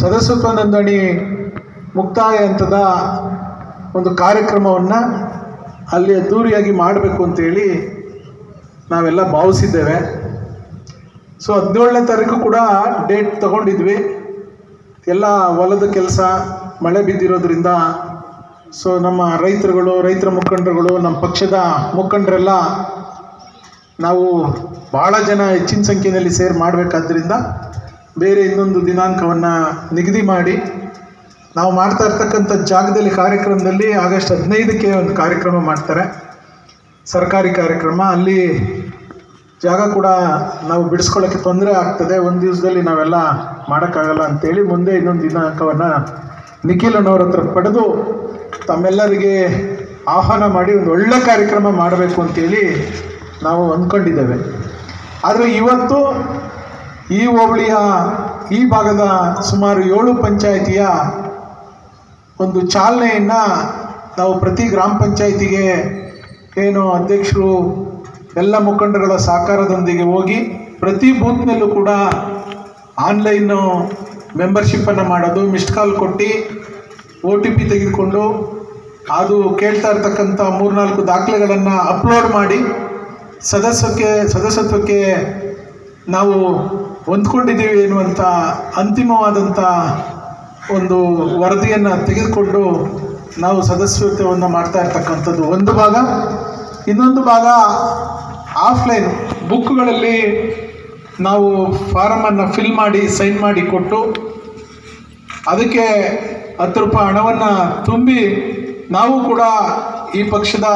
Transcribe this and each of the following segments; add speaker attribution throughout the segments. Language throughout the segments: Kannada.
Speaker 1: ಸದಸ್ಯತ್ವ ನೋಂದಣಿ ಮುಕ್ತಾಯ ಹಂತದ ಒಂದು ಕಾರ್ಯಕ್ರಮವನ್ನು ಅಲ್ಲಿ ಅದ್ದೂರಿಯಾಗಿ ಮಾಡಬೇಕು ಅಂತೇಳಿ ನಾವೆಲ್ಲ ಭಾವಿಸಿದ್ದೇವೆ. ಸೊ ಹದಿನೇಳನೇ ತಾರೀಕು ಕೂಡ ಡೇಟ್ ತಗೊಂಡಿದ್ವಿ. ಎಲ್ಲ ಹೊಲದ ಕೆಲಸ ಮಳೆ ಬಿದ್ದಿರೋದ್ರಿಂದ ಸೊ ನಮ್ಮ ರೈತರುಗಳು, ರೈತರ ಮುಖಂಡರುಗಳು, ನಮ್ಮ ಪಕ್ಷದ ಮುಖಂಡರೆಲ್ಲ ನಾವು ಭಾಳ ಜನ ಹೆಚ್ಚಿನ ಸಂಖ್ಯೆಯಲ್ಲಿ ಸೇರ್ ಮಾಡಬೇಕಾದ್ರಿಂದ ಬೇರೆ ಇನ್ನೊಂದು ದಿನಾಂಕವನ್ನು ನಿಗದಿ ಮಾಡಿ. ನಾವು ಮಾಡ್ತಾ ಇರ್ತಕ್ಕಂಥ ಜಾಗದಲ್ಲಿ ಕಾರ್ಯಕ್ರಮದಲ್ಲಿ ಆಗಸ್ಟ್ ಹದಿನೈದಕ್ಕೆ ಒಂದು ಕಾರ್ಯಕ್ರಮ ಮಾಡ್ತಾರೆ. ಸರ್ಕಾರಿ ಕಾರ್ಯಕ್ರಮ. ಅಲ್ಲಿ ಜಾಗ ಕೂಡ ನಾವು ಬಿಡಿಸ್ಕೊಳ್ಳೋಕ್ಕೆ ತೊಂದರೆ ಆಗ್ತದೆ. ಒಂದು ದಿವಸದಲ್ಲಿ ನಾವೆಲ್ಲ ಮಾಡೋಕ್ಕಾಗಲ್ಲ ಅಂತೇಳಿ ಮುಂದೆ ಇನ್ನೊಂದು ದಿನಾಂಕವನ್ನು ನಿಖಿಲನವ್ರ ಹತ್ರ ಪಡೆದು ತಮ್ಮೆಲ್ಲರಿಗೆ ಆಹ್ವಾನ ಮಾಡಿ ಒಂದು ಒಳ್ಳೆ ಕಾರ್ಯಕ್ರಮ ಮಾಡಬೇಕು ಅಂತೇಳಿ ನಾವು ಅಂದ್ಕೊಂಡಿದ್ದೇವೆ. ಆದರೆ ಇವತ್ತು ಈ ಹೋಬಳಿಯ ಈ ಭಾಗದ ಸುಮಾರು ಏಳು ಪಂಚಾಯಿತಿಯ ಒಂದು ಚಾಲನೆಯನ್ನು ನಾವು ಪ್ರತಿ ಗ್ರಾಮ ಪಂಚಾಯಿತಿಗೆ ಏನು ಅಧ್ಯಕ್ಷರು, ಎಲ್ಲ ಮುಖಂಡರುಗಳ ಸಹಕಾರದೊಂದಿಗೆ ಹೋಗಿ ಪ್ರತಿ ಬೂತ್ನಲ್ಲೂ ಕೂಡ ಆನ್ಲೈನು ಮೆಂಬರ್ಶಿಪ್ಪನ್ನು ಮಾಡೋದು, ಮಿಸ್ಡ್ ಕಾಲ್ ಕೊಟ್ಟು ಒ ಟಿ ಪಿ ತೆಗೆದುಕೊಂಡು ಅದು ಕೇಳ್ತಾ ಇರ್ತಕ್ಕಂಥ ಮೂರ್ನಾಲ್ಕು ದಾಖಲೆಗಳನ್ನು ಅಪ್ಲೋಡ್ ಮಾಡಿ ಸದಸ್ಯಕ್ಕೆ, ಸದಸ್ಯತ್ವಕ್ಕೆ ನಾವು ಹೊಂದ್ಕೊಂಡಿದ್ದೀವಿ ಎನ್ನುವಂಥ ಅಂತಿಮವಾದಂಥ ಒಂದು ವರದಿಯನ್ನು ತೆಗೆದುಕೊಂಡು ನಾವು ಸದಸ್ಯತ್ವವನ್ನು ಮಾಡ್ತಾ ಇರ್ತಕ್ಕಂಥದ್ದು. ಒಂದು ಭಾಗ, ಇನ್ನೊಂದು ಭಾಗ ಆಫ್ಲೈನ್. ಬುಕ್ಗಳಲ್ಲಿ ನಾವು ಫಾರಮನ್ನು ಫಿಲ್ ಮಾಡಿ, ಸೈನ್ ಮಾಡಿ ಕೊಟ್ಟು, ಅದಕ್ಕೆ ಹತ್ತು ರೂಪಾಯಿ ಹಣವನ್ನು ತುಂಬಿ ನಾವು ಕೂಡ ಈ ಪಕ್ಷದ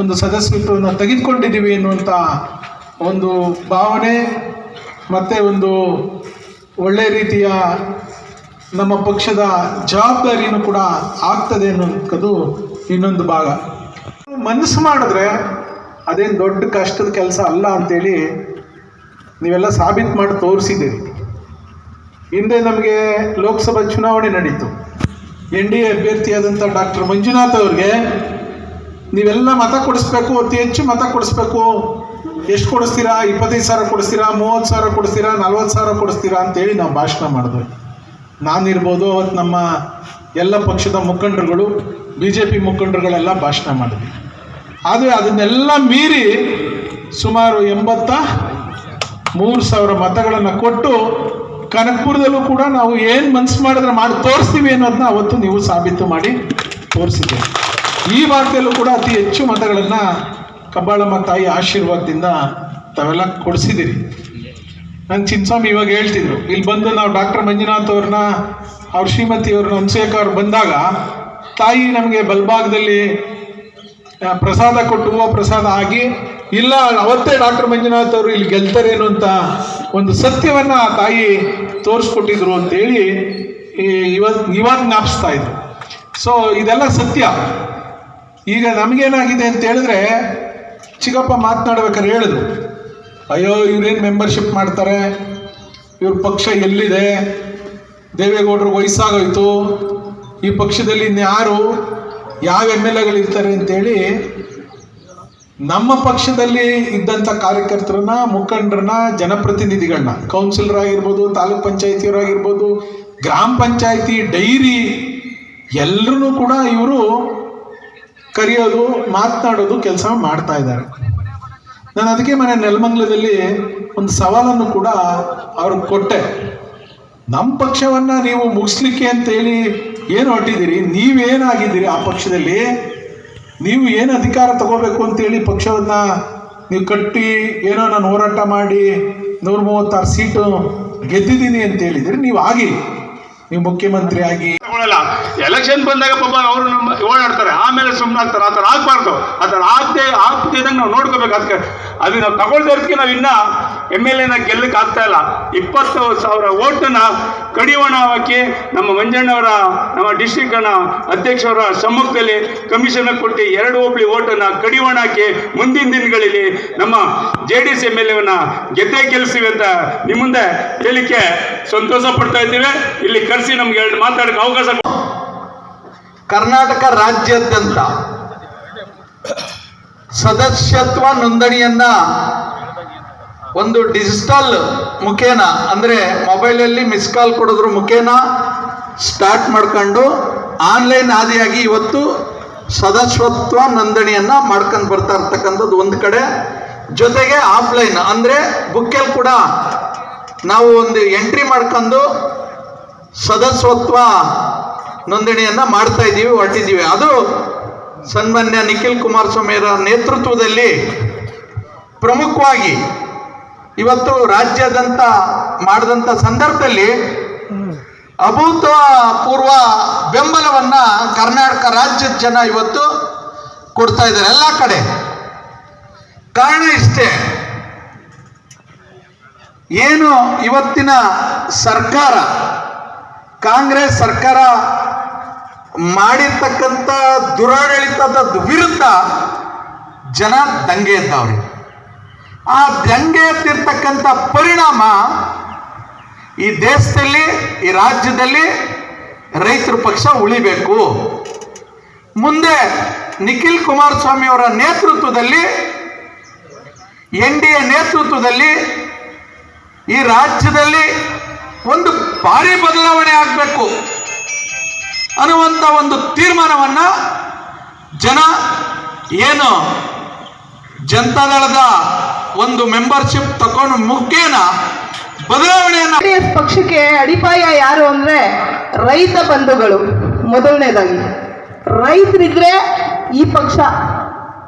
Speaker 1: ಒಂದು ಸದಸ್ಯತ್ವವನ್ನು ತೆಗೆದುಕೊಂಡಿದ್ದೀವಿ ಎನ್ನುವಂಥ ಒಂದು ಭಾವನೆ ಮತ್ತು ಒಂದು ಒಳ್ಳೆಯ ರೀತಿಯ ನಮ್ಮ ಪಕ್ಷದ ಜವಾಬ್ದಾರಿಯನ್ನು ಕೂಡ ಆಗ್ತದೆ ಅನ್ನೋದು ಇನ್ನೊಂದು ಭಾಗ. ಮನಸ್ಸು ಮಾಡಿದ್ರೆ ಅದೇನು ದೊಡ್ಡ ಕಷ್ಟದ ಕೆಲಸ ಅಲ್ಲ ಅಂತೇಳಿ ನೀವೆಲ್ಲ ಸಾಬೀತು ಮಾಡಿ ತೋರಿಸಿದ್ದೀರಿ. ಹಿಂದೆ ನಮಗೆ ಲೋಕಸಭಾ ಚುನಾವಣೆ ನಡೀತು. ಎನ್ ಡಿ ಎ ಅಭ್ಯರ್ಥಿಯಾದಂಥ ಡಾಕ್ಟರ್ ಮಂಜುನಾಥ್ ಅವ್ರಿಗೆ ನೀವೆಲ್ಲ ಮತ ಕೊಡಿಸ್ಬೇಕು, ಅತಿ ಹೆಚ್ಚು ಮತ ಕೊಡಿಸ್ಬೇಕು ಎಷ್ಟು ಕೊಡಿಸ್ತೀರಾ? ಇಪ್ಪತ್ತೈದು ಸಾವಿರ ಕೊಡಿಸ್ತೀರಾ? ಮೂವತ್ತು ಸಾವಿರ ಕೊಡಿಸ್ತೀರಾ? ನಲ್ವತ್ತು ಸಾವಿರ ಕೊಡಿಸ್ತೀರಾ ಅಂತೇಳಿ ನಾವು ಭಾಷಣ ಮಾಡಿದ್ವಿ. ನಾನಿರ್ಬೋದು ಅವತ್ತು ನಮ್ಮ ಎಲ್ಲ ಪಕ್ಷದ ಮುಖಂಡರುಗಳು ಬಿ ಜೆ ಪಿ ಮುಖಂಡರುಗಳೆಲ್ಲ ಭಾಷಣ ಮಾಡಿದ್ವಿ. ಆದರೆ ಅದನ್ನೆಲ್ಲ ಮೀರಿ ಸುಮಾರು ಎಂಬತ್ತ ಮೂರು ಸಾವಿರ ಮತಗಳನ್ನು ಕೊಟ್ಟು ಕನಕಪುರದಲ್ಲೂ ಕೂಡ ನಾವು ಏನು ಮನಸ್ಸು ಮಾಡಿದ್ರೆ ಮಾಡಿ ತೋರಿಸ್ತೀವಿ ಅನ್ನೋದನ್ನ ಅವತ್ತು ನೀವು ಸಾಬೀತು ಮಾಡಿ ತೋರಿಸಿದ್ದೀವಿ ಈ ವಾರ್ತೆಯಲ್ಲೂ ಕೂಡ ಅತಿ ಹೆಚ್ಚು ಮತಗಳನ್ನು ಕಬ್ಬಾಳಮ್ಮ ತಾಯಿ ಆಶೀರ್ವಾದದಿಂದ ತಾವೆಲ್ಲ ಕೊಡಿಸಿದ್ದೀರಿ. ನನ್ನ ಚಿನ್ಸ್ವಾಮಿ ಇವಾಗ ಹೇಳ್ತಿದ್ರು, ಇಲ್ಲಿ ಬಂದು ನಾವು ಡಾಕ್ಟರ್ ಮಂಜುನಾಥ್ ಅವ್ರನ್ನ ಅವ್ರ ಶ್ರೀಮತಿ ಅವ್ರನ್ನ ಅವ್ರು ಬಂದಾಗ, ತಾಯಿ ನಮಗೆ ಬಲ್ಭಾಗದಲ್ಲಿ ಪ್ರಸಾದ ಕೊಟ್ಟು ಹೂವು ಪ್ರಸಾದ ಆಗಿ, ಇಲ್ಲ, ಅವತ್ತೇ ಡಾಕ್ಟರ್ ಮಂಜುನಾಥ್ ಅವರು ಇಲ್ಲಿ ಗೆಲ್ತಾರೇನು ಅಂತ ಒಂದು ಸತ್ಯವನ್ನು ಆ ತಾಯಿ ತೋರಿಸ್ಕೊಟ್ಟಿದ್ರು ಅಂತೇಳಿ ಇವತ್ತು ಇವಾಗ ಜ್ಞಾಪಿಸ್ತಾ ಇದ್ರು. ಸೊ ಇದೆಲ್ಲ ಸತ್ಯ. ಈಗ ನಮಗೇನಾಗಿದೆ ಅಂತ ಹೇಳಿದ್ರೆ ಚಿಕ್ಕಪ್ಪ ಮಾತನಾಡ್ಬೇಕಾದ್ರೆ ಹೇಳಿದ್ರು. ಅಯ್ಯೋ, ಇವ್ರೇನು ಮೆಂಬರ್ಶಿಪ್ ಮಾಡ್ತಾರೆ? ಇವ್ರ ಪಕ್ಷ ಎಲ್ಲಿದೆ? ದೇವೇಗೌಡರು ವಯಸ್ಸಾಗೋಯ್ತು. ಈ ಪಕ್ಷದಲ್ಲಿ ಇನ್ಯಾರು ಯಾವ ಎಂ ಎಲ್ ಎಗಳಿರ್ತಾರೆ ಅಂತೇಳಿ ನಮ್ಮ ಪಕ್ಷದಲ್ಲಿ ಇದ್ದಂಥ ಕಾರ್ಯಕರ್ತರನ್ನ, ಮುಖಂಡರನ್ನ, ಜನಪ್ರತಿನಿಧಿಗಳನ್ನ ಕೌನ್ಸಿಲರ್ ಆಗಿರ್ಬೋದು ತಾಲೂಕ್ ಪಂಚಾಯತಿಯವರಾಗಿರ್ಬೋದು, ಗ್ರಾಮ ಪಂಚಾಯತಿ ಡೈರಿ ಎಲ್ಲರೂ ಕೂಡ ಇವರು ಕರೆಯೋದು, ಮಾತನಾಡೋದು ಕೆಲಸ ಮಾಡ್ತಾ ಇದ್ದಾರೆ. ನಾನು ಅದಕ್ಕೆ ಮನೆ ನೆಲಮಂಗ್ಲದಲ್ಲಿ ಒಂದು ಸವಾಲನ್ನು ಕೂಡ ಅವ್ರಿಗೆ ಕೊಟ್ಟೆ. ನಮ್ಮ ಪಕ್ಷವನ್ನ ನೀವು ಮುಗಿಸ್ಲಿಕ್ಕೆ ಅಂತೇಳಿ ಏನು ಹೊಟ್ಟಿದ್ದೀರಿ ನೀವೇನಾಗಿದ್ದೀರಿ ಆ ಪಕ್ಷದಲ್ಲಿ? ನೀವು ಏನು ಅಧಿಕಾರ ತಗೋಬೇಕು ಅಂತೇಳಿ ಪಕ್ಷವನ್ನು ನೀವು ಕಟ್ಟಿ, ಏನೋ ನಾನು ಹೋರಾಟ ಮಾಡಿ ನೂರ ಮೂವತ್ತಾರು ಸೀಟು ಗೆದ್ದಿದ್ದೀನಿ ಅಂತ ಹೇಳಿದರೆ ನೀವು ಆಗಿ ನೀವು ಮುಖ್ಯಮಂತ್ರಿ ಆಗಿ
Speaker 2: ತಗೊಳ್ಳಲ್ಲ ಎಲೆಕ್ಷನ್ ಬಂದಾಗ ಪಾಪ ಅವರು ನಮ್ಮ ಓಡಾಡ್ತಾರೆ. ಆಮೇಲೆ ಸುಮ್ಮನೆ ಆಗ್ತಾರೆ ಆ ಥರ ಆಗ್ಬಾರ್ದು. ಆ ಥರ ಆಗದೆ ಆಗ್ತಿದ್ದಂಗೆ ನಾವು ನೋಡ್ಕೋಬೇಕು. ಅದಕ್ಕೆ ಅದು ನಾವು ತಗೊಳ್ದೋರ್ಗೆ ನಾವು ಇನ್ನ ಎಂ ಎಲ್ ಎನ ಗೆಲ್ಲಕ್ಕೆ ಆಗ್ತಾ ಇಲ್ಲ ಇಪ್ಪತ್ತು ಸಾವಿರ ಓಟನ್ನ ಕಡಿವಾಣ ಹಾಕಿ ನಮ್ಮ ಮಂಜಣ್ಣವರ, ನಮ್ಮ ಡಿಸ್ಟಿಕ್ ಅಧ್ಯಕ್ಷರ ಸಮ್ಮುಖದಲ್ಲಿ ಕಮಿಷನ್ ಕೊಟ್ಟು ಎರಡು ಹೋಬಳಿ ಓಟನ್ನ ಕಡಿವಾಣ ಹಾಕಿ ಮುಂದಿನ ದಿನಗಳಲ್ಲಿ ನಮ್ಮ J D S M L ಎವನ್ನ ಗೆದ್ದೇ ಗೆಲ್ಲಿಸಿವೆ ಅಂತ ನಿಮ್ಮ ಮುಂದೆ ಹೇಳಿಕೆ ಸಂತೋಷ ಪಡ್ತಾ ಇದ್ದೀವಿ ಇಲ್ಲಿ ಕರೆಸಿ ನಮ್ಗೆ ಎರಡು ಮಾತಾಡಕ್ಕೆ ಅವಕಾಶ.
Speaker 3: ಕರ್ನಾಟಕ ರಾಜ್ಯಾದ್ಯಂತ ಸದಸ್ಯತ್ವ ನೋಂದಣಿಯನ್ನ ಒಂದು ಡಿಜಿಟಲ್ ಮುಖೇನ, ಅಂದರೆ ಮೊಬೈಲಲ್ಲಿ ಮಿಸ್ ಕಾಲ್ ಕೊಡೋದ್ರ ಮುಖೇನ ಸ್ಟಾರ್ಟ್ ಮಾಡ್ಕೊಂಡು ಆನ್ಲೈನ್ ಆದಿಯಾಗಿ ಇವತ್ತು ಸದಸ್ಯತ್ವ ನೋಂದಣಿಯನ್ನು ಮಾಡ್ಕೊಂಡು ಬರ್ತಾ ಇರ್ತಕ್ಕಂಥದ್ದು ಒಂದು ಕಡೆ. ಜೊತೆಗೆ ಆಫ್ಲೈನ್ ಅಂದರೆ ಬುಕ್ಕಲ್ಲಿ ಕೂಡ ನಾವು ಒಂದು ಎಂಟ್ರಿ ಮಾಡ್ಕೊಂಡು ಸದಸ್ಯತ್ವ ನೋಂದಣಿಯನ್ನು ಮಾಡ್ತಾ ಇದ್ದೀವಿ, ಹೊರಟಿದ್ದೀವಿ. ಅದು ಸನ್ಮಾನ್ಯ ನಿಖಿಲ್ ಕುಮಾರಸ್ವಾಮಿಯವರ ನೇತೃತ್ವದಲ್ಲಿ ಪ್ರಮುಖವಾಗಿ ಇವತ್ತು ರಾಜ್ಯಾದ್ಯಂತ ಮಾಡಿದಂಥ ಸಂದರ್ಭದಲ್ಲಿ ಅಭೂತಪೂರ್ವ ಬೆಂಬಲವನ್ನ ಕರ್ನಾಟಕ ರಾಜ್ಯದ ಜನ ಇವತ್ತು ಕೊಡ್ತಾ ಇದ್ದಾರೆ ಎಲ್ಲ ಕಡೆ. ಕಾರಣ ಇಷ್ಟೇ. ಏನು ಇವತ್ತಿನ ಸರ್ಕಾರ ಕಾಂಗ್ರೆಸ್ ಸರ್ಕಾರ ಮಾಡಿರ್ತಕ್ಕಂಥ ದುರಾಡಳಿತದ ವಿರುದ್ಧ ಜನ ದಂಗೆ ಎದ್ದವ್ರೆ ಆ ದಂಗೆ ಎತ್ತಿರ್ತಕ್ಕಂಥ ಪರಿಣಾಮ ಈ ದೇಶದಲ್ಲಿ, ಈ ರಾಜ್ಯದಲ್ಲಿ ರೈತರ ಪಕ್ಷ ಉಳಿಬೇಕು. ಮುಂದೆ ನಿಖಿಲ್ ಕುಮಾರಸ್ವಾಮಿ ಅವರ ನೇತೃತ್ವದಲ್ಲಿ, ಎನ್ ಡಿ ಎ ನೇತೃತ್ವದಲ್ಲಿ ಈ ರಾಜ್ಯದಲ್ಲಿ ಒಂದು ಭಾರಿ ಬದಲಾವಣೆ ಆಗಬೇಕು ಅನ್ನುವಂಥ ಒಂದು ತೀರ್ಮಾನವನ್ನು ಜನ ಏನು ಜನತಾದಳದ ಒಂದು ಮೆಂಬರ್ಶಿಪ್ ತಗೊಂಡು ಮುಖೇನ ಬದಲಾವಣೆಯನ್ನ
Speaker 4: ಪಕ್ಷಕ್ಕೆ ಅಡಿಪಾಯ ಯಾರು ಅಂದ್ರೆ ರೈತ ಬಂಧುಗಳು. ಮೊದಲನೇದಾಗಿ, ರೈತರಿದ್ರೆ ಈ ಪಕ್ಷ.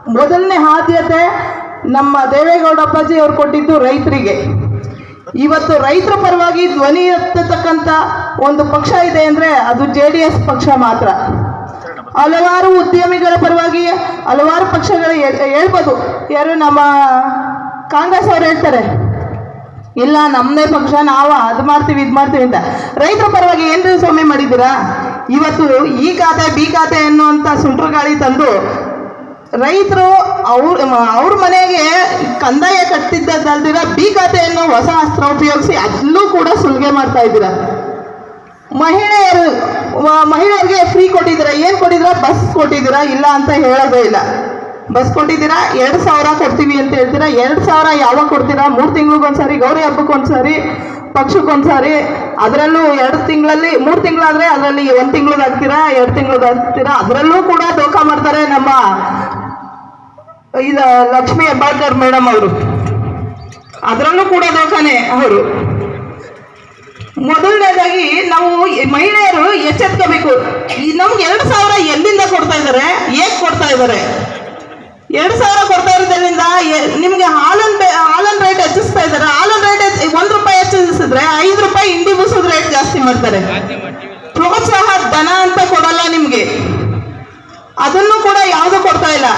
Speaker 4: ಮೊದಲನೇ ಆದ್ಯತೆ ನಮ್ಮ ದೇವೇಗೌಡ ಅಪ್ಪಾಜಿ ಅವ್ರು ಕೊಟ್ಟಿದ್ದು ರೈತರಿಗೆ. ಇವತ್ತು ರೈತರ ಪರವಾಗಿ ಧ್ವನಿ ಎತ್ತತಕ್ಕಂಥ ಒಂದು ಪಕ್ಷ ಇದೆ ಅಂದರೆ ಅದು ಜೆ ಪಕ್ಷ ಮಾತ್ರ. ಹಲವಾರು ಉದ್ಯಮಿಗಳ ಪರವಾಗಿ ಹಲವಾರು ಪಕ್ಷಗಳು ಹೇಳ್ಬೋದು. ಯಾರು ನಮ್ಮ ಕಾಂಗ್ರೆಸ್ ಅವ್ರು ಹೇಳ್ತಾರೆ, ಇಲ್ಲ ನಮ್ಮದೇ ಪಕ್ಷ, ನಾವು ಅದು ಮಾಡ್ತೀವಿ, ಇದು ಮಾಡ್ತೀವಿ ಅಂತ. ರೈತರ ಪರವಾಗಿ ಏನ್ರಿ ಸ್ವಾಮಿ ಮಾಡಿದ್ದೀರಾ? ಇವತ್ತು ಈ ಖಾತೆ, ಬಿ ಖಾತೆ ಅನ್ನುವಂಥ ಸುಂಟ್ರ ಗಾಳಿ ತಂದು ರೈತರು ಅವ್ರ ಅವ್ರ ಮನೆಗೆ ಕಂದಾಯ ಕಟ್ಟಿದ್ದಲ್ದಿರ ಬಿ ಖಾತೆಯನ್ನು ಹೊಸ ಅಸ್ತ್ರ ಉಪಯೋಗಿಸಿ ಅಲ್ಲೂ ಕೂಡ ಸುಲಿಗೆ ಮಾಡ್ತಾ ಇದ್ದೀರಾ? ಮಹಿಳೆಯರು ಮಹಿಳೆಯರಿಗೆ ಫ್ರೀ ಕೊಟ್ಟಿದ್ದೀರಾ? ಏನು ಕೊಟ್ಟಿದ್ದೀರಾ? ಬಸ್ ಕೊಟ್ಟಿದ್ದೀರಾ? ಇಲ್ಲ ಅಂತ ಹೇಳೋದೇ ಇಲ್ಲ. ಬಸ್ ಕೊಟ್ಟಿದ್ದೀರಾ? ಎರಡು ಸಾವಿರ ಕೊಡ್ತೀವಿ ಅಂತ ಹೇಳ್ತೀರಾ? ಎರಡು ಸಾವಿರ ಯಾವಾಗ ಕೊಡ್ತೀರಾ? ಮೂರು ತಿಂಗಳಿಗೊಂದ್ಸಾರಿ ಗೌರಿ ಹಬ್ಬಕ್ಕೆ ಪಕ್ಷಕ್ಕೊಂದ್ಸಾರಿ ಅದರಲ್ಲೂ ಎರಡು ತಿಂಗಳಲ್ಲಿ, ಮೂರು ತಿಂಗಳಾದರೆ ಅದರಲ್ಲಿ ಒಂದು ತಿಂಗಳದು ಹಾಕ್ತೀರಾ? ಎರಡು ತಿಂಗಳದು ಹಾಕ್ತೀರಾ? ಅದರಲ್ಲೂ ಕೂಡ ದೋಖ ಮಾಡ್ತಾರೆ ನಮ್ಮ, ಇದು ಲಕ್ಷ್ಮೀ ಹೆಬ್ಬಾಳ್ಕರ್ ಮೇಡಮ್ ಅವರು. ಅದರಲ್ಲೂ ಕೂಡ ದೋಖಾನೆ ಅವರು. ಮೊದಲನೇದಾಗಿ ನಾವು ಮಹಿಳೆಯರು ಎಚ್ಚೆತ್ಕೋಬೇಕು. ನಮ್ಗೆ ಎರಡು ಸಾವಿರ ಎಲ್ಲಿಂದ ಕೊಡ್ತಾ ಇದ್ದಾರೆ? ಹೇಗೆ ಕೊಡ್ತಾ ಇದ್ದಾರೆ? ಎರಡು ಸಾವಿರ ಕೊಡ್ತಾ ಇರೋದ್ರಿಂದ ನಿಮ್ಗೆ ಹಾಲನ್ ಹಾಲನ್ ರೇಟ್ ಹೆಚ್ಚಿಸ್ತಾ ಇದ್ದಾರೆ. ಹಾಲನ್ ರೇಟ್ ಒಂದು ರೂಪಾಯಿ ಹೆಚ್ಚಿಸಿದ್ರೆ ಐದು ರೂಪಾಯಿ ಇಂಡಿ ಬೂಸೋದ್ ರೇಟ್ ಜಾಸ್ತಿ ಮಾಡ್ತಾರೆ ಪ್ರೋತ್ಸಾಹ ಧನ ಅಂತ ಕೊಡಲ್ಲ ನಿಮ್ಗೆ ಅದನ್ನು ಕೂಡ ಯಾವುದು ಕೊಡ್ತಾ ಇಲ್ಲ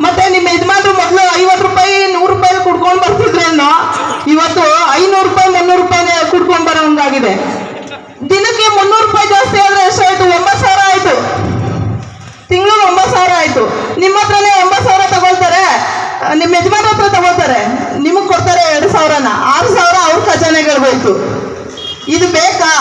Speaker 4: ಮತ್ತೆ ನಿಮ್ಮ ಯಜಮಾನ್ರು ಮೊದಲು ಐವತ್ತು ರೂಪಾಯಿ ನೂರು ರೂಪಾಯಿ ಕುಡ್ಕೊಂಡು ಬರ್ತಿದ್ರೇನೋ ಇವತ್ತು ಐನೂರು ರೂಪಾಯಿ ಮುನ್ನೂರು ರೂಪಾಯಿ ಕುಡ್ಕೊಂಡು ಬರೋಂಗಾಗಿದೆ ದಿನಕ್ಕೆ ಮುನ್ನೂರು ರೂಪಾಯಿ ಜಾಸ್ತಿ ಆದ್ರೆ ಎಷ್ಟಾಯ್ತು ಒಂಬತ್ತು ಸಾವಿರ ಆಯ್ತು. ತಿಂಗಳು ಒಂಬತ್ತು ಸಾವಿರ ಆಯ್ತು. ನಿಮ್ಮ ಹತ್ರನೇ ಒಂಬತ್ತು ಸಾವಿರ ತಗೊಳ್ತಾರೆ. ನಿಮ್ಮ ಯಜಮಾನ ಹತ್ರ ತಗೋತಾರೆ ನಿಮಗೆ ಕೊಡ್ತಾರೆ ಎರಡು ಸಾವಿರನ. ಆರು ಸಾವಿರ ಅವ್ರ ಖಜಾನೆಗಳು ಹೋಯ್ತು ಇದು ಬೇಕಾ?